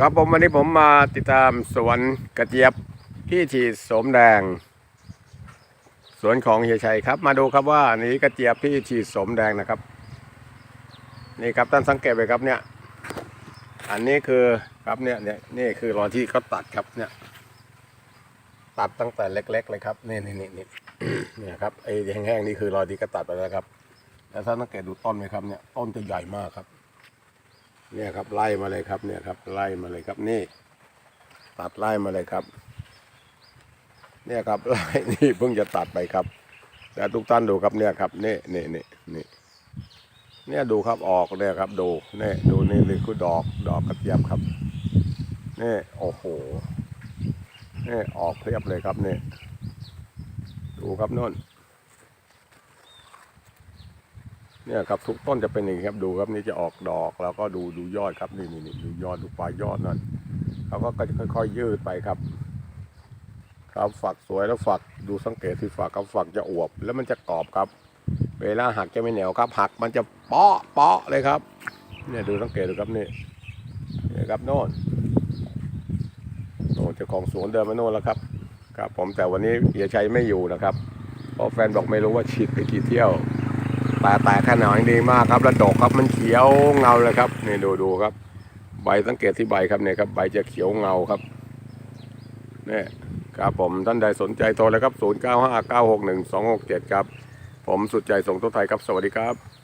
ครับผมวันนี้ผมมาติดตามสวนกระเจี๊ยบที่ฉีดสมแดง สวนของเฮียชัยครับ มาดูครับว่านี่กระเจี๊ยบที่ฉีดสมแดงนะครับ นี่ครับท่านสังเกตไปครับเนี่ย อันนี้คือครับเนี่ยเนี่ยนี่คือรอยที่เขาตัดครับเนี่ย ตัดตั้งแต่เล็ก ๆ เลยครับนี่นี่นี่นี่เนี่ยครับไอ้แห้งๆนี่คือรอยที่เขาตัดไปแล้วครับแล้วท่านสังเกตดูต้นไหมครับเนี่ยต้นจะใหญ่มากครับ เนี่ยครับไล่มาเลยครับเนี่ยครับไล่มาเลยครับนี่ ตัดไล่มาเลยครับ เนี่ยครับไล่นี่เพิ่งจะตัดไปครับ แต่ทุกท่านดูครับเนี่ยครับนี่นี่นี่นี่เนี่ยดูครับออกเนี่ยครับ ดูเนี่ดูนี่นี่คือดอกดอกกระเทียมครับนี่โอ้โหนี่ออกเพียบเลยครับเนี่ยดูครับโน่น เนี่ยครับทุกต้นจะเป็นอย่างนี้ครับดูครับนี่จะออกดอกแล้วก็ดูดูยอดครับนี่นี่นี่ดูยอดดูปลายยอดนั่นเขาก็จะค่อยๆยืดไปครับ ครับฝักสวยแล้วฝักดูสังเกตที่ฝักครับฝักจะอวบ แล้วมันจะกรอบครับ เวลาหักจะไม่เหนียวครับ หักมันจะเปาะเปาะเลยครับ เนี่ยดูสังเกตดูครับนี่นี่ครับโน่นโน่นเจ้าของสวนเดินมาโน่นแล้วครับ ครับ ผมแต่วันนี้เฮียชัยไม่อยู่นะครับเพราะแฟนบอกไม่รู้ว่าฉีดไปกี่เที่ยว แต่แต่ขนาดดีมากครับแล้วดอกครับมันเขียวเงาเลยครับนี่ดูดูครับ ใบสังเกตที่ใบครับเนี่ยครับใบจะเขียวเงาครับเนี่ยครับผมท่านใดสนใจโทรเลยครับ 0 9 5 9 6 1 2 6 7ครับ ผมสุดใจส่งตัวไทยครับ สวัสดีครับ